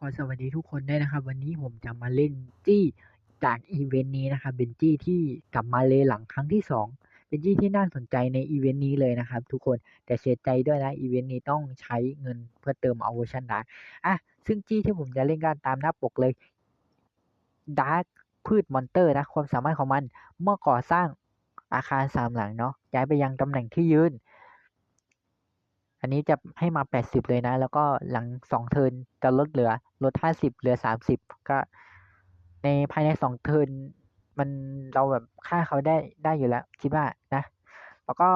ขอสวัสดีทุกคนด้วยนะครับ วันนี้ผมจะมาเล่นจี้จากอีเวนต์นี้นะครับเป็นจี้ที่กลับมาเลยหลังครั้งที่สองเป็นจี้ที่น่าสนใจในอีเวนต์นี้เลยนะครับ ทุกคนแต่เสียใจด้วยนะอีเวนต์นี้ต้องใช้เงินเพื่อเติมเอาเวอร์ชันดาร์กอะซึ่งจี้ที่ผมจะเล่นกันตามหน้าปกเลยดาร์กพืชมอนเตอร์นะความสามารถของมันเมื่อก่อสร้างอาคารสามหลังเนาะย้ายไปยังตำแหน่งที่ยืน อันนี้จะให้มา 80 เลยนะ แล้วก็หลังสองเทิร์นจะลดเหลือลด 50 เหลือ 30 ก็ในภายในสองเทิร์นมันเราแบบฆ่าเขาได้ได้อยู่แล้ว คิดว่านะ แล้วก็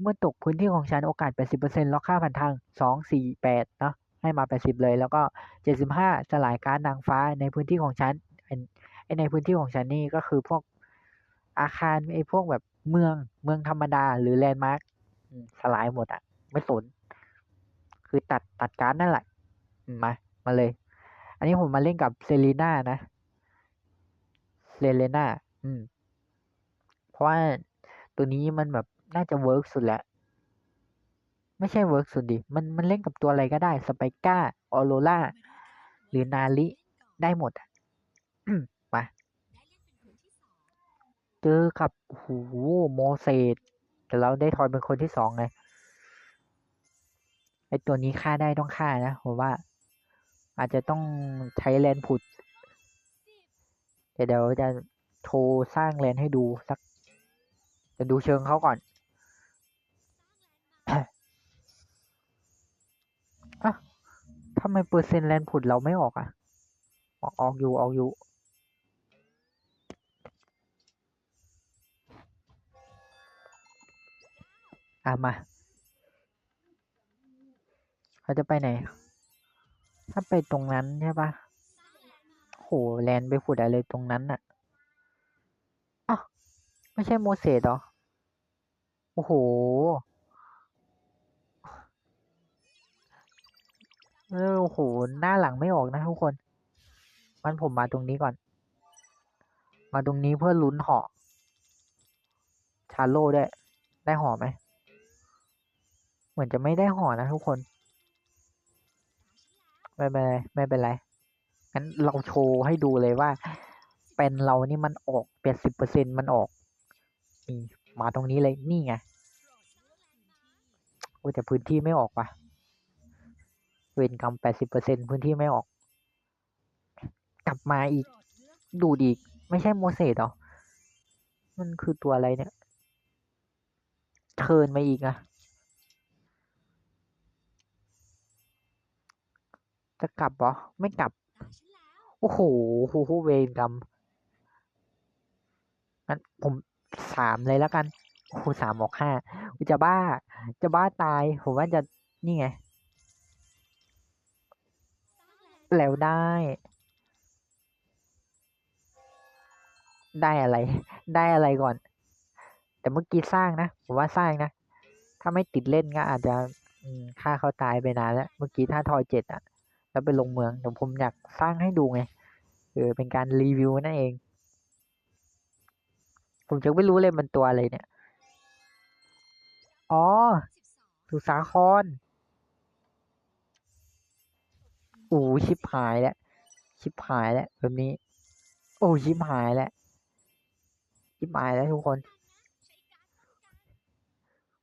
เมื่อตกพื้นที่ของฉันโอกาส 80%ล็อกค่าผ่านทาง 2 4 8เนาะให้มา 80 เลย แล้วก็ 75 สลายการนางฟ้าในพื้นที่ของฉันไอในพื้นที่ของฉันนี่ก็คือพวกอาคารไอพวกแบบเมืองเมืองธรรมดาหรือแลนด์มาร์คสลายหมดอะ ไม่สน คือตัดตัดการ์ดนั่นแหละ มา มาเลย อันนี้ผมมาเล่นกับเซรีน่านะ เซเลน่า อืม เพราะว่าตัวนี้มันแบบน่าจะเวิร์กสุดแล้วไม่ใช่เวิร์กสุดดิ มันมันเล่นกับตัวอะไรก็ได้ สไปก้า ออโรล่า หรือนาลิได้หมดอะมาเจอกับโอ้โหโมเสสแต่เราได้ทอยเป็นคนที่สองไง ไอตัวนี้ฆ่าได้ต้องฆ่านะผมว่า อาจจะต้องใช้แลนผุดแต่เดี๋ยวจะโชว์สร้างแลนให้ดูสัก จะดูเชิงเขาก่อนอะทำไมเปอร์เซ็นต์แลนผุดเราไม่ออกอะออกออกอยู่ออกอยู่อะมา เขาจะไปไหน ถ้าไปตรงนั้นใช่ปะโหแลนไปขุดอะไรตรงนั้นน่ะอ้าวไม่ใช่โมเสสหรอ โอ้โห เออโอ้โห หน้าหลังไม่ออกนะทุกคนมันผมมาตรงนี้ก่อน มาตรงนี้เพื่อลุ้นหอชาโล่ได้ ได้ห่อไหม เหมือนจะไม่ได้ห่อนะทุกคน ไม่เป็นไรไม่เป็นไรงั้นเราโชว์ให้ดูเลยว่า เป็นเรานี่มันออกแปดสิบเปอร์เซ็นมันออกนี่มาตรงนี้เลยนี่ไงโอ้แต่พื้นที่ไม่ออกว่ะเวรกรรมแปดสิบเปอร์เซ็นพื้นที่ไม่ออก กลับมาอีก ดูดีไม่ใช่โมเสสหรอ มันคือตัวอะไรเนี่ยเทินมาอีกอะ จะกลับเหรอ ไม่กลับ โอ้โหโหโหเวรกรรมงั้นผมสามเลยแล้วกัน โอ้โหสามออกห้าจะบ้า จะบ้าตาย ผมว่าจะนี่ไง แล้วได้ ได้อะไร ได้อะไรก่อน แต่เมื่อกี้สร้างนะ ผมว่าสร้างนะ ถ้าไม่ติดเล่นก็อาจจะฆ่าเขาตายไปนานแล้ว เมื่อกี้ถ้าทอยเจ็ดอะ แล้วไปลงเมืองเดี๋ยวผมอยากสร้างให้ดูไงเออเป็นการรีวิวนั่นเอง ผมจะไม่รู้เลยมันตัวอะไรเนี่ย อ๋อสุสาครโอ้ชิบหายแล้วชิบหายแล้วแบบนี้ โอ้ชิบหายแล้วชิบหายแล้วทุกคน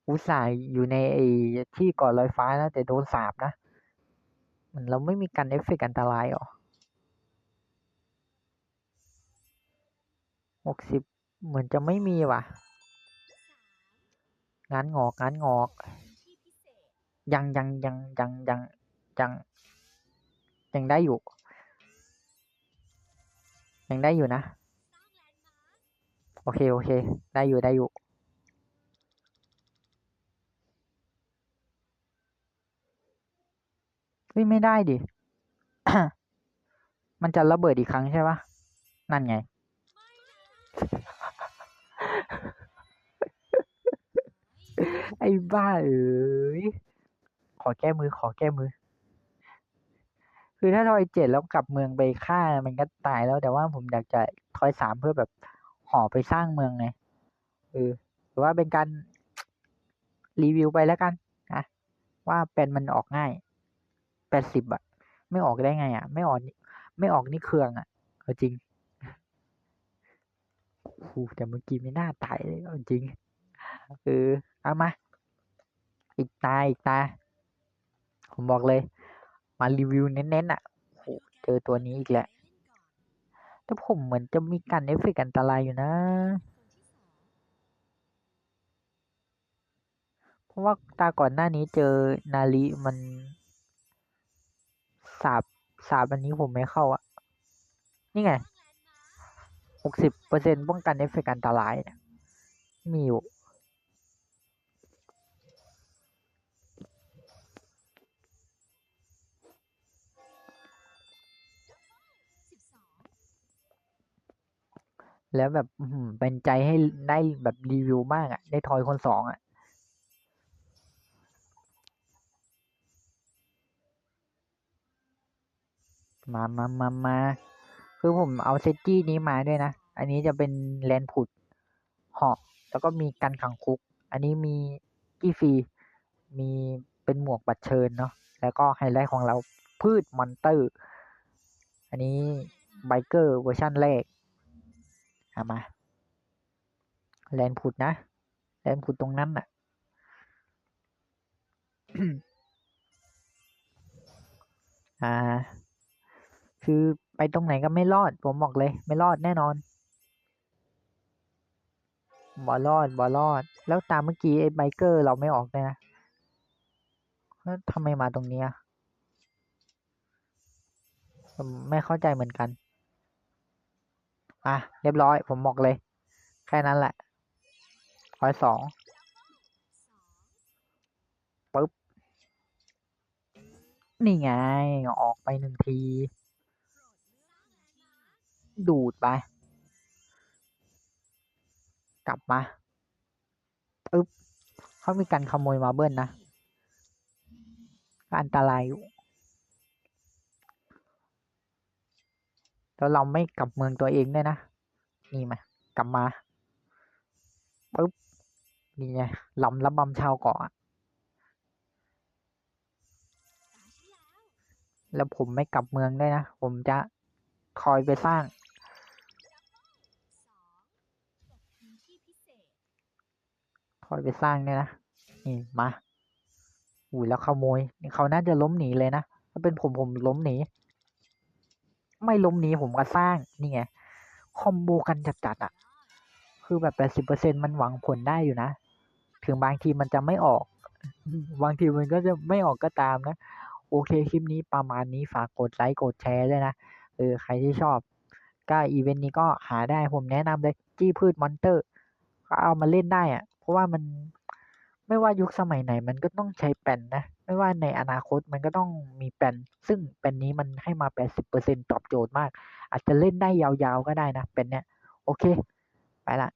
อุตส่าห์อยู่ในไอ้ที่ก่อลอยฟ้านะแต่โดนสาบนะ มันเราไม่มีการเอฟเฟกอันตรายหรอหกสิบเหมือนจะไม่มีว่ะ งานงอกงานงอก ยังยังยังยังยังยังยังได้อยู่ ยังได้อยู่นะ โอเค โอเค ได้อยู่ได้อยู่ ฮ้ยไม่ได้ดิ มันจะระเบิดอีกครั้งใช่ปะนั่นไง ไอ้บ้าเอ้ย ขอแก้มือขอแก้มือ คือถ้าทอยเจ็ดแล้วกลับเมืองไปฆ่ามันก็ตายแล้วแต่ว่าผมอยากจะทอยสามเพื่อแบบห่อไปสร้างเมืองไงเออหรือว่าเป็นการรีวิวไปแล้วกันนะว่าเป็นมันออกง่ายแป ดสิบอะไม่ออกได้ไงอะไม่ออกไม่ออกนี่เคืองอะเอาจริงโอ้แต่เมื่อกี้ไม่น่าตายเลยเอาจริงเออเอามา อีกตาอีกตา ผมบอกเลย มารีวิวเน้นๆอะโอ้เจอตัวนี้อีกแหละแต่ผมเหมือนจะมีกันเอฟเฟกอันตรายอยู่นะ เพราะว่าตาก่อนหน้านี้เจอนาริมัน สาบสาบอันนี้ผมไม่เข้าอะนี่ไงหกสิบเปอร์เซ็นป้องกันเอฟเฟกต์อันตรายเนี่ยมีอยู่ แล้วแบบเป็นใจให้ได้แบบรีวิวมากอะได้ทอยคนสองอะ มามามามาคือผมเอาเซตจี้นี้มาด้วยนะ อันนี้จะเป็นแลนผุดเหาะแล้วก็มีกันขังคุก อันนี้มีกี้ฟรี มีเป็นหมวกบัตรเชิญเนาะ แล้วก็ไฮไลท์ของเราพืชมอนเตอร์ อันนี้ไบเกอร์เวอร์ชันแรกเอามา แลนผุดนะ แลนผุดตรงนั้นน่ะอ่า คือไปตรงไหนก็ไม่รอด ผมบอกเลย ไม่รอดแน่นอนบ่รอดบ่รอด แล้วตามเมื่อกี้ไอ้ไบเกอร์เราไม่ออกเลยนะแล้วทำไมมาตรงนี้ไม่เข้าใจเหมือนกัน อะ เรียบร้อย ผมบอกเลย แค่นั้นแหละร้อยสองปึ๊บ นี่ไง ออกไปหนึ่งที ดูดไป กลับมาปึ๊บเขามีการขโมยมาเบิ้ลนะอันตรายอยู่แล้วเราไม่กลับเมืองตัวเองด้วยนะ นี่มากลับมาปึ๊บนี่ไงลำละบำชาวเกาะอะแล้วผมไม่กลับเมืองด้วยนะ ผมจะคอยไปสร้าง คอยไปสร้างเนี่ยนะ นี่มาอุ้ยแล้วขโมยนี่เขาน่าจะล้มหนีเลยนะ ถ้าเป็นผมผมล้มหนี ไม่ล้มหนีผมก็สร้าง นี่ไง คอมโบกันจัดๆอะ คือแบบแปดสิบเปอร์เซ็นมันหวังผลได้อยู่นะ ถึงบางทีมันจะไม่ออก บางทีมันก็จะไม่ออกก็ตามนะ โอเคคลิปนี้ประมาณนี้ฝากกดไลค์กดแชร์ด้วยนะ เออใครที่ชอบ ก็อีเวนต์นี้ก็หาได้ผมแนะนำเลย จี้พืชมอนเตอร์ ก็เอามาเล่นได้อะเพราะว่ามันไม่ว่ายุคสมัยไหน มันก็ต้องใช้แป้นนะ ไม่ว่าในอนาคตมันก็ต้องมีแป้นซึ่งแป้นนี้มันให้มา 80%ตอบโจทย์มาก อาจจะเล่นได้ยาวๆก็ได้นะเป็นเนี้ยโอเค ไปละ